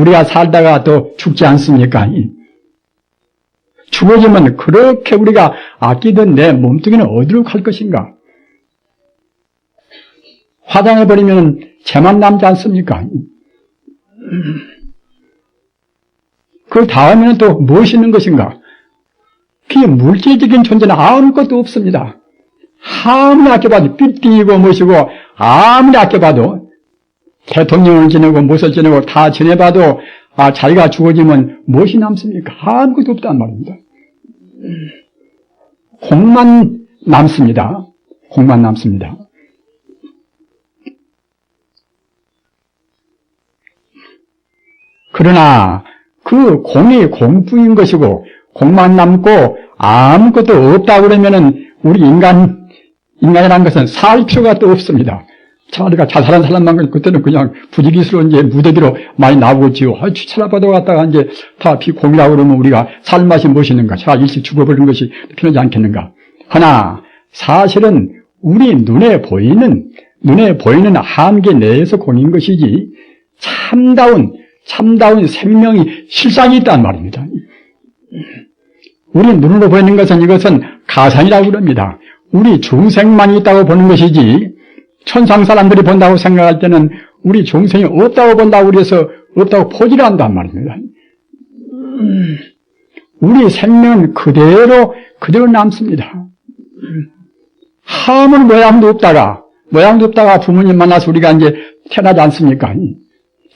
우리가 살다가 또 죽지 않습니까? 죽어지면 그렇게 우리가 아끼던 내 몸뚱이는 어디로 갈 것인가? 화장해버리면 죄만 남지 않습니까? 그 다음에는 또 무엇이 있는 것인가? 그게 물질적인 존재는 아무것도 없습니다. 아무리 아껴봐도 삐띠고 무엇이고 아무리 아껴봐도 대통령을 지내고 무엇을 지내고 다 지내봐도 아 자기가 죽어지면 무엇이 남습니까? 아무것도 없단 말입니다. 공만 남습니다. 공만 남습니다. 그러나 그 공이 공뿐인 것이고 공만 남고 아무것도 없다 그러면은 우리 인간 인간이라는 것은 살 필요가 또 없습니다. 자리가 자살한 사람만 그때는 그냥 부지기스러운 이제 무더기로 많이 나오고지요. 아, 추천받아 갔다가 이제 다 비공이라고 그러면 우리가 살 맛이 무엇이는가? 자, 일찍 죽어버리는 것이 필요하지 않겠는가? 하나, 사실은 우리 눈에 보이는, 눈에 보이는 한계 내에서 공인 것이지, 참다운, 참다운 생명이 실상이 있단 말입니다. 우리 눈으로 보이는 것은 이것은 가상이라고 그럽니다. 우리 중생만 있다고 보는 것이지, 천상 사람들이 본다고 생각할 때는 우리 중생이 없다고 본다고 그래서 없다고 포기를 한단 말입니다. 우리 생명은 그대로, 그대로 남습니다. 아무런 모양도 없다가, 모양도 없다가 부모님 만나서 우리가 이제 태어나지 않습니까?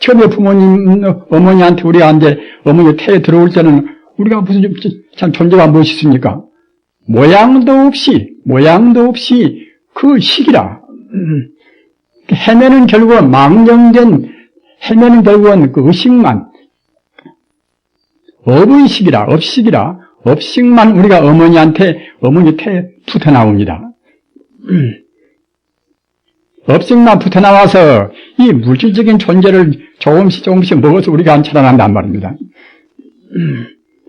처음에 부모님, 어머니한테 우리가 이제 어머니 태에 들어올 때는 우리가 무슨 참 존재가 무엇이 있습니까? 모양도 없이, 모양도 없이 그 시기라. 헤매는 결국은 망정된, 헤매는 결국은 그 의식만, 업의식이라, 업식이라, 업식만 우리가 어머니한테, 어머니 태 붙어 나옵니다. 업식만 붙어 나와서 이 물질적인 존재를 조금씩 조금씩 먹어서 우리가 안차단한단 말입니다.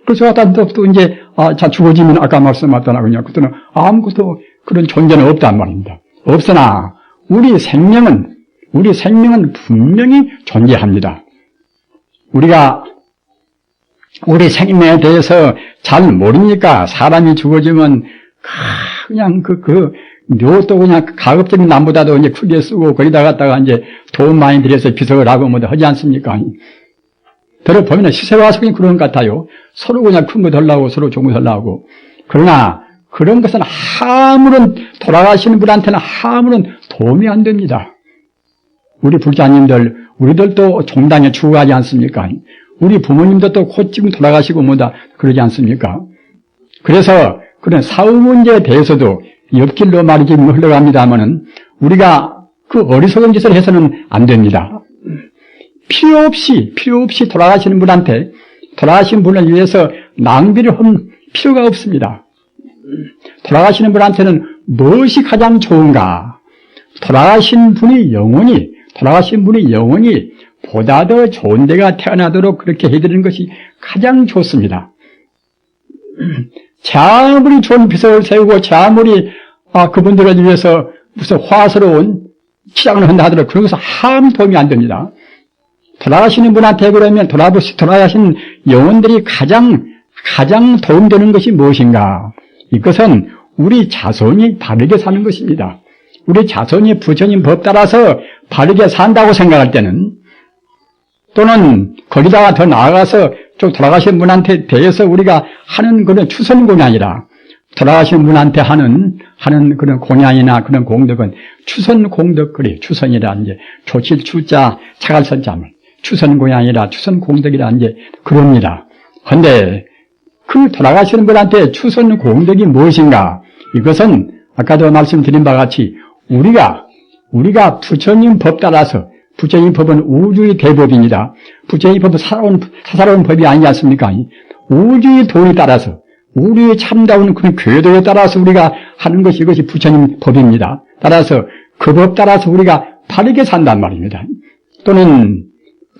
그래서 또, 또 이제, 아, 자, 죽어지면 아까 말씀하셨잖아. 그냥, 그때는 아무것도 그런 존재는 없단 말입니다. 없으나, 우리 생명은, 우리 생명은 분명히 존재합니다. 우리가, 우리 생명에 대해서 잘 모르니까 사람이 죽어지면, 그냥 그, 그, 묘도 그냥 가급적인 남보다도 이제 크게 쓰고 거기다 갖다가 이제 돈 많이 들여서 비석을 하고 뭐 하지 않습니까? 들어보면 시세와 속이 그런 것 같아요. 서로 그냥 큰거 달라고 서로 좋은 거 달라고. 그러나 그런 것은 아무런 돌아가시는 분한테는 아무런 도움이 안 됩니다. 우리 불자님들, 우리들도 종당에 추구하지 않습니까? 우리 부모님도 또곧 지금 돌아가시고 뭐다 그러지 않습니까? 그래서 그런 사후 문제에 대해서도 옆길로 말이지 흘러갑니다만은 우리가 그 어리석은 짓을 해서는 안 됩니다. 필요 없이, 필요 없이 돌아가시는 분한테, 돌아가신 분을 위해서 낭비를 할 필요가 없습니다. 돌아가시는 분한테는 무엇이 가장 좋은가? 돌아가신 분이 영원히, 돌아가신 분이 영원히 보다 더 좋은 데가 태어나도록 그렇게 해드리는 것이 가장 좋습니다. 아무리 좋은 비석을 세우고, 아무리 아, 그분들을 위해서 무슨 화스러운 치장을 한다 하더라도 그런 것은 아무 도움이 안 됩니다. 돌아가시는 분한테 그러면 돌아보시, 돌아가신 영혼들이 가장, 가장 도움되는 것이 무엇인가? 이것은 우리 자손이 바르게 사는 것입니다. 우리 자손이 부처님 법 따라서 바르게 산다고 생각할 때는 또는 거기다가 더 나아가서 좀 돌아가신 분한테 대해서 우리가 하는 그런 추선공이 아니라 돌아가신 분한테 하는, 하는 그런 공양이나 그런 공덕은 추선 공덕, 그래. 추선이라 이제 조칠 추자, 차갈선 자물. 추선 고향이라 추선 공덕이라 이제 그럽니다. 근데 그 돌아가시는 분한테 추선 공덕이 무엇인가? 이것은 아까도 말씀드린 바와 같이 우리가 우리가 부처님 법 따라서 부처님 법은 우주의 대법입니다. 부처님 법은 살아온, 사사로운 법이 아니지 않습니까? 우주의 도에 따라서 우리의 참다운 그런 궤도에 따라서 우리가 하는 것이 이것이 부처님 법입니다. 따라서 그 법 따라서 우리가 바르게 산단 말입니다. 또는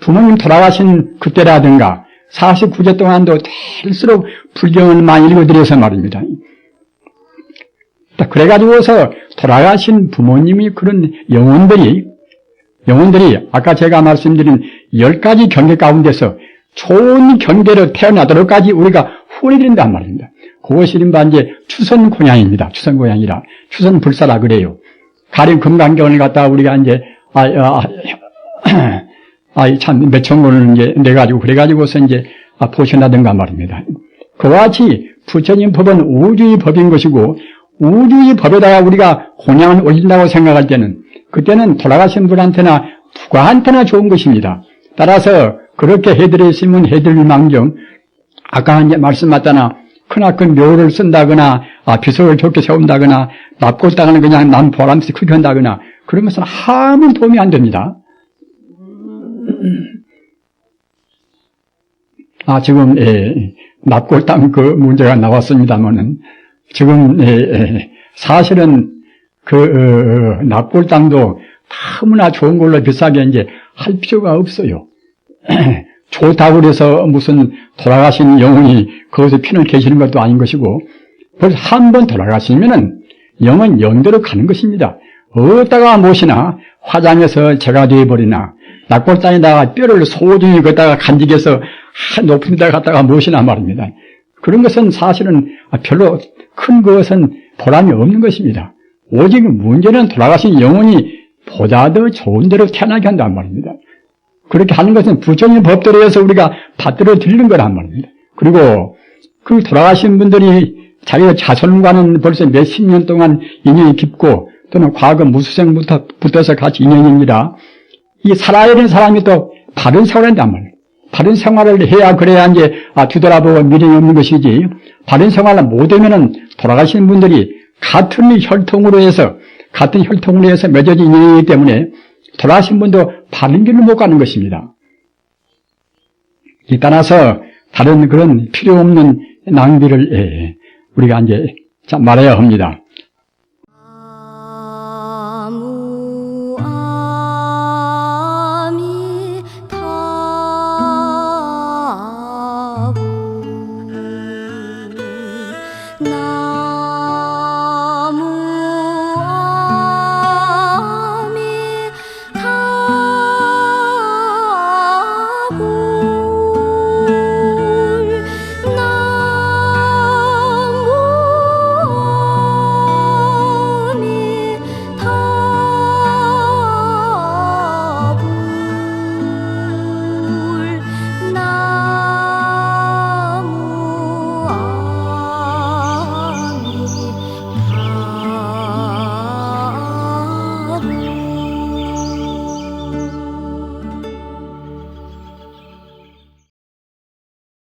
부모님 돌아가신 그때라든가 49제 동안도 될수록 불경을 많이 읽어드려서 말입니다. 그래가지고서 돌아가신 부모님이 그런 영혼들이 영혼들이 아까 제가 말씀드린 열 가지 경계 가운데서 좋은 경계로 태어나도록까지 우리가 후원이 된단 말입니다. 그것이 이른바 이제 추선 고향입니다. 추선 고향이라. 추선 불사라 그래요. 가령 금강경을 갖다가 우리가 이제, 아, 아, 아, 참, 몇천 권을 이제 내가지고, 그래가지고서 이제, 아, 포션하든가 말입니다. 그와 같이 부처님 법은 우주의 법인 것이고, 우주의 법에다가 우리가 공양을 올린다고 생각할 때는, 그때는 돌아가신 분한테나 누구한테나 좋은 것입니다. 따라서 그렇게 해드렸으면 해드릴 망정, 아까 이제 말씀 맞잖아. 크나큰 묘를 쓴다거나, 아, 비석을 좋게 세운다거나, 납골 땅을 그냥 남 보람씨 크게 한다거나, 것은 아무 도움이 안 됩니다. 아, 지금, 예, 납골 땅그 문제가 나왔습니다만은, 지금, 예, 예, 사실은 그, 어, 납골 땅도 너무나 좋은 걸로 비싸게 이제 할 필요가 없어요. 좋다고 그래서 무슨 돌아가신 영혼이 거기서 피를 계시는 것도 아닌 것이고, 벌써 한 번 돌아가시면은 영은 영대로 가는 것입니다. 어디다가 모시나 화장해서 제가 되어버리나 낙골장에다가 뼈를 소중히 걷다가 간직해서 한 높은 데 갖다가 모시나 말입니다. 그런 것은 사실은 별로 큰 것은 보람이 없는 것입니다. 오직 문제는 돌아가신 영혼이 보다 더 좋은 데로 태어나게 한단 말입니다. 그렇게 하는 것은 부처님 법대로 해서 우리가 받들어 드리는 거란 말입니다. 그리고 그 돌아가신 분들이 자기의 자손과는 벌써 몇십 년 동안 인연이 깊고 또는 과거 무수생부터 붙어서 같이 인연입니다. 이 살아야 되는 사람이 또 바른 생활을 한단 말이에요. 바른 생활을 해야 그래야 이제 아, 뒤돌아보고 미련이 없는 것이지 바른 생활을 못하면은 돌아가신 분들이 같은 혈통으로 해서 같은 혈통으로 해서 맺어진 인연이기 때문에 돌아가신 분도 바른 길을 못 가는 것입니다. 이 따라서 다른 그런 필요 없는 낭비를 예, 우리가 이제 자, 말해야 합니다.